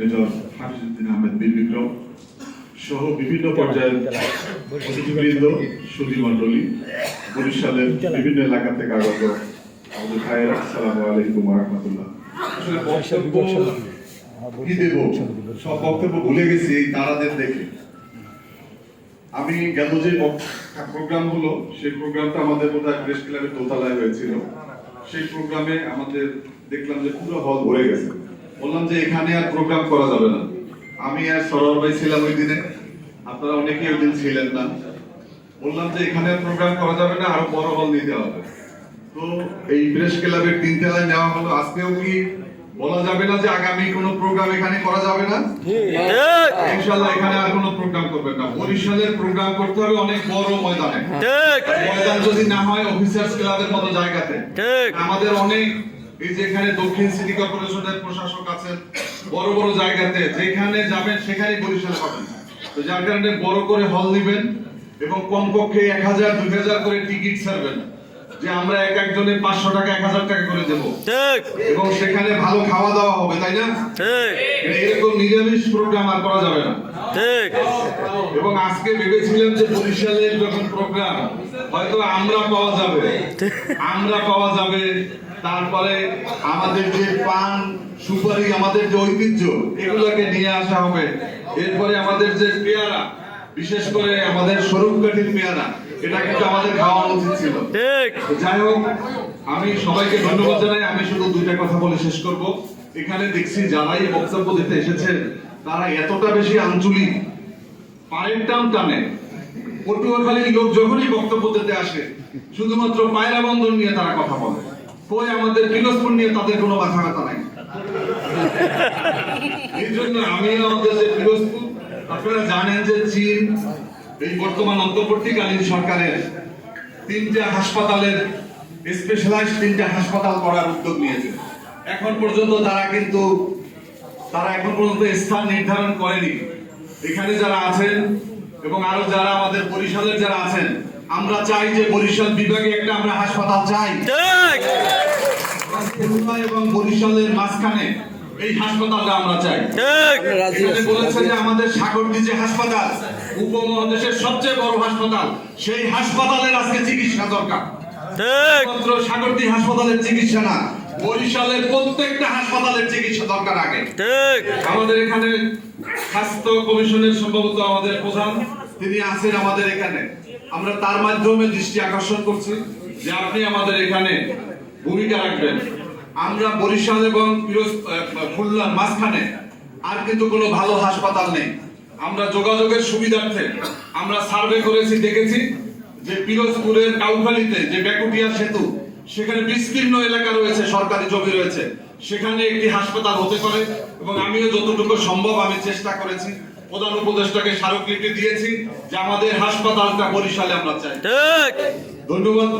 Major Ahmed সহ বিভিন্ন পর্যায়ের অতিথিবৃন্দ সুধী মণ্ডলী, বরিশালের বিভিন্ন এলাকা থেকে আগত আলাইকুম রহমতুল্লাহ। কি দেব? সব বক্তব্য ভুলে গেছি, এই তারাদের দেখে। আমি গেল যে প্রোগ্রাম হলো, সেই প্রোগ্রামটা আমাদের বোধহয় প্রেস ক্লাবের দোতলায় হয়েছিল। সেই প্রোগ্রামে আমাদের দেখলাম যে পুরো হল ভরে গেছে। বললাম যে এখানে আর প্রোগ্রাম করা যাবে না। আমি আর সরোয়ার ভাই ছিলাম ওই দিনে। আপনারা অনেকেই ওই দিন ছিলেন না। বললাম যে এখানে আর প্রোগ্রাম করা যাবে না আরও বড় হল নিতে হবে। তো এই প্রেস ক্লাবের তিন তলায় নেওয়া হলো। আজকেও কি বলা যাবে না যে আগামী কোনো প্রোগ্রাম এখানে করা যাবে না? ইনশাআল্লাহ এখানে আর কোনো প্রোগ্রাম করবেন না। বরিশালের প্রোগ্রাম করতে হবে অনেক বড় ময়দানে। ময়দান যদি না হয় অফিসার্স ক্লাবের মতো জায়গাতে। আমাদের অনেক এই যে এখানে দক্ষিণ সিটি কর্পোরেশনের প্রশাসক আছেন বড় বড় জায়গাতে যেখানে যাবেন সেখানেই বরিশালে পাবেন। তো যার কারণে বড় করে হল দিবেন এবং কমপক্ষে এক হাজার দুই হাজার করে টিকিট ছাড়বেন যে আমরা এক একজনে পাঁচশো টাকা এক হাজার টাকা করে দেবো। এবং সেখানে ভালো খাওয়া দাওয়া হবে তাই না? মানে এরকম নিরামিষ প্রোগ্রাম আর করা যাবে না। এবং আজকে ভেবেছিলাম যে বরিশালের যখন প্রোগ্রাম হয়তো আমরা পাওয়া যাবে। আমরা পাওয়া যাবে তারপরে আমাদের যে পান সুপারি আমাদের যে ঐতিহ্য এগুলোকে নিয়ে আসা হবে। এরপরে আমাদের যে পেয়ারা বিশেষ করে আমাদের স্বরূপকাঠির পেয়ারা এটা কিন্তু আমাদের খাওয়ানো উচিত ছিল। যাই হোক আমি সবাইকে ধন্যবাদ জানাই। আমি শুধু দুইটা কথা বলে শেষ করব। এখানে দেখছি যারাই বক্তব্য দিতে এসেছেন তারা এতটা বেশি আঞ্চলিক। পায়ের টান টানে। পটুয়াখালীর লোক যখনই বক্তব্য দিতে আসে শুধুমাত্র পায়রা বন্ধন নিয়ে তারা কথা বলে। কই আমাদের পিরোজপুর নিয়ে তাদের কোনো মাথা ব্যথা নাই। এই জন্য আমি আমাদের যে পিরোজপুর, আপনারা জানেন যে চীন, এই বর্তমান অন্তর্বর্তীকালীন সরকারের তিনটা হাসপাতালের স্পেশালাইজ তিনটা হাসপাতাল করার উদ্যোগ নিয়েছে। এখন পর্যন্ত তারা কিন্তু, তারা এখন পর্যন্ত স্থান নির্ধারণ করেনি। এখানে যারা আছেন এবং আরও যারা আমাদের বরিশালের যারা আছেন, আমরা চাই যে বরিশাল বিভাগে একটা আমরা হাসপাতাল চাই। খুলনা এবং বরিশালের মাঝখানে এই হাসপাতালটা আমরা চাই। বলেছে যে আমাদের সাগরদী যে হাসপাতাল উপমহাদেশের সবচেয়ে বড় হাসপাতাল সেই হাসপাতালের আজকে চিকিৎসা দরকার। সাগরদী হাসপাতালের চিকিৎসা না বরিশালের প্রত্যেকটা হাসপাতালের চিকিৎসা দরকার আগে। আমাদের এখানে স্বাস্থ্য কমিশনের সম্ভবত আমাদের প্রধান তিনি আছেন আমাদের এখানে। আমরা তার মাধ্যমে দৃষ্টি আকর্ষণ করছি যে আপনি আমাদের এখানে ভূমিকা রাখবেন। আমরা বরিশাল এবং খুলনার মাঝখানে আর কিন্তু কোনো ভালো হাসপাতাল নেই। আমরা যোগাযোগের সুবিধার্থে আমরা সার্ভে করেছি দেখেছি যে পিরোজপুরের কাউখালীতে যে বেকুটিয়া সেতু সেখানে বিস্তীর্ণ এলাকা রয়েছে সরকারি জমি রয়েছে। সেখানে একটি হাসপাতাল হতে পারে এবং আমিও যতটুকু সম্ভব আমি চেষ্টা করেছি প্রধান উপদেষ্টাকে স্মারকলিপি দিয়েছি যে আমাদের হাসপাতালটা বরিশালে আমরা চাই। ধন্যবাদ।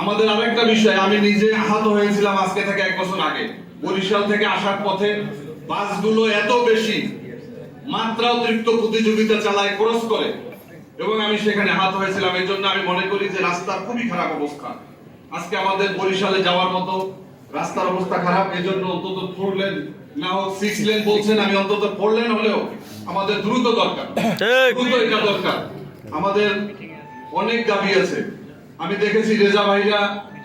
আমাদের আরেকটা বিষয় আমি নিজে আহত হয়েছিলাম আজকে থেকে এক বছর আগে। বরিশাল থেকে আসার পথে বাসগুলো এত বেশি মাত্রা অতিরিক্ত প্রতিযোগিতা চালায় ক্রস করে। এবং আমি সেখানে আহত হয়েছিলাম। এই জন্য আমি মনে করি যে রাস্তার খুবই খারাপ অবস্থা। আজকে আমাদের বরিশালে যাওয়ার মতো রাস্তার অবস্থা খারাপ এই জন্য অন্তত ফোর লেন না হোক সিক্স লেন বলছেন আমি অন্তত ফোর লেন হলেও আমাদের দ্রুত দরকার। দ্রুত এটা দরকার। আমাদের অনেক দাবি আছে। আমি দেখেছি রেজা ভাইরা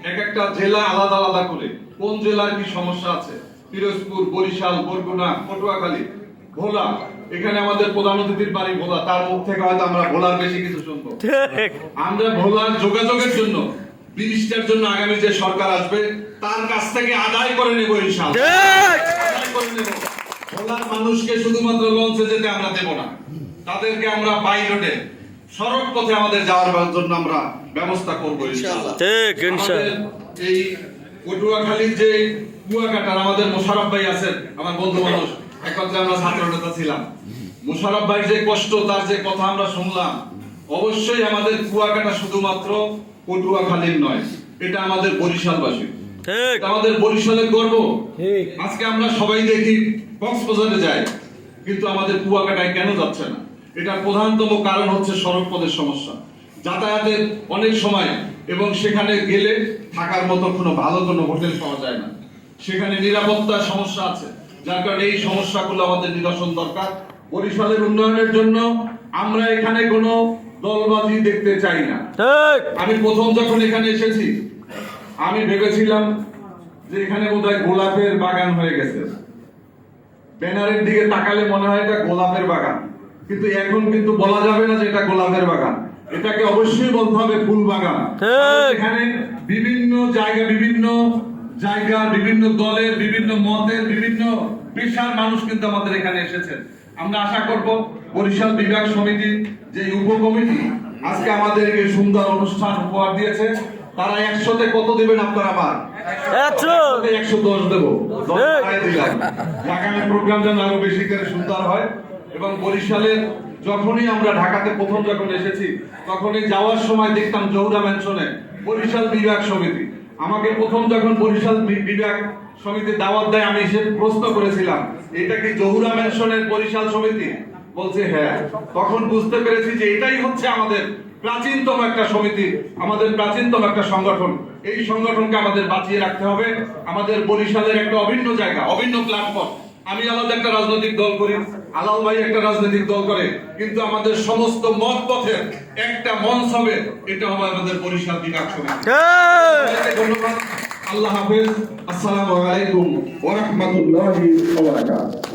এক একটা জেলা আলাদা আলাদা করে। কোন জেলার কি সমস্যা আছে? পিরোজপুর বরিশাল বরগুনা পটুয়াখালী ভোলা। এখানে আমাদের প্রধান অতিথির বাড়ি ভোলা। তার মুখ থেকে হয়তো আমরা ভোলার বেশি কিছু শুনব। আমরা ভোলার যোগাযোগের জন্য ব্রিজটার জন্য আগামী যে সরকার আসবে তার কাছ থেকে আদায় করে নেব ইনশাআল্লাহ। ভোলার মানুষকে শুধুমাত্র লঞ্চে যেতে আমরা দেব না। তাদেরকে আমরা রোডে সড়ক পথে আমাদের যাওয়ার জন্য আমরা ব্যবস্থা করব ইনশাআল্লাহ। ঠিক ইনশাআল্লাহ। এই পটুয়াখালীর যে কুয়াকাটার আমাদের মোশারফ ভাই আছেন আমার বন্ধু মানুষ একত্রে আমরা ছাত্র নেতা ছিলাম। মোশারফ ভাই যে কষ্ট তার যে কথা আমরা শুনলাম অবশ্যই আমাদের কুয়াকাটা শুধুমাত্র পটুয়াখালীর নয় এটা আমাদের বরিশালবাসী ঠিক। আমাদের বরিশালের গর্ব। আজকে আমরা সবাই দেখি কক্সবাজারে যাই কিন্তু আমাদের কুয়াকাটায় কেন যাচ্ছে না? এটার প্রধানতম কারণ হচ্ছে সড়ক পথের সমস্যা। যাতায়াতের অনেক সময় এবং সেখানে গেলে থাকার মতো কোনো ভালো কোনো হোটেল পাওয়া যায় না। সেখানে নিরাপত্তার সমস্যা আছে যার কারণে এই সমস্যাগুলো আমাদের নিরসন দরকার। বরিশালের উন্নয়নের জন্য আমরা এখানে কোনো দলবাজি দেখতে চাই না। আমি প্রথম যখন এখানে এসেছি আমি ভেবেছিলাম যে এখানে বোধহয় গোলাপের বাগান হয়ে গেছে। ব্যানারের দিকে তাকালে মনে হয় এটা গোলাপের বাগান। কিন্তু এখন কিন্তু বলা যাবে না যে এটা গোলাপের বাগান। এটাকে অবশ্যই বলতে হবে ফুল বাগান। এখানে বিভিন্ন জায়গা বিভিন্ন জায়গা বিভিন্ন দলের বিভিন্ন মতের বিভিন্ন পেশার মানুষ কিন্তু আমাদের এখানে এসেছেন। আমরা আশা করব বরিশাল বিভাগ সমিতি যে উপকমিটি আজকে আমাদেরকে সুন্দর অনুষ্ঠান উপহার দিয়েছে তারা একশোতে কত দেবেন আপনারা আমার একশো। দশ দেবো। আগামী প্রোগ্রাম যেন আরও বেশি করে সুন্দর হয়। এবং বরিশালের যখনই আমরা ঢাকাতে প্রথম যখন এসেছি, তখনই যাওয়ার সময় দেখতাম জহুরা ম্যানশনে বরিশাল বিভাগ সমিতি। আমাকে প্রথম যখন বরিশাল বিভাগ সমিতি দাওয়াত দেয়, আমি এসে প্রশ্ন করেছিলাম, এটা কি জহুরা ম্যানশনের বরিশাল সমিতি? বলছে হ্যাঁ। তখন বুঝতে পেরেছি যে এটাই হচ্ছে আমাদের প্রাচীনতম একটা সমিতি, আমাদের প্রাচীনতম একটা সংগঠন। এই সংগঠনকে আমাদের বাঁচিয়ে রাখতে হবে। আমাদের বরিশালের একটা অভিন্ন জায়গা, অভিন্ন প্ল্যাটফর্ম আমি আলাদা একটা রাজনৈতিক দল করি আলাল ভাই একটা রাজনৈতিক দল করে কিন্তু আমাদের সমস্ত মত পথের একটা মঞ্চ হবে এটা হবে আমাদের বরিশাল বিভাগ সমিতি। ধন্যবাদ। আল্লাহ হাফেজ। আসসালামু আলাইকুম ওয়া রাহমাতুল্লাহি ওয়া বারাকাতুহু।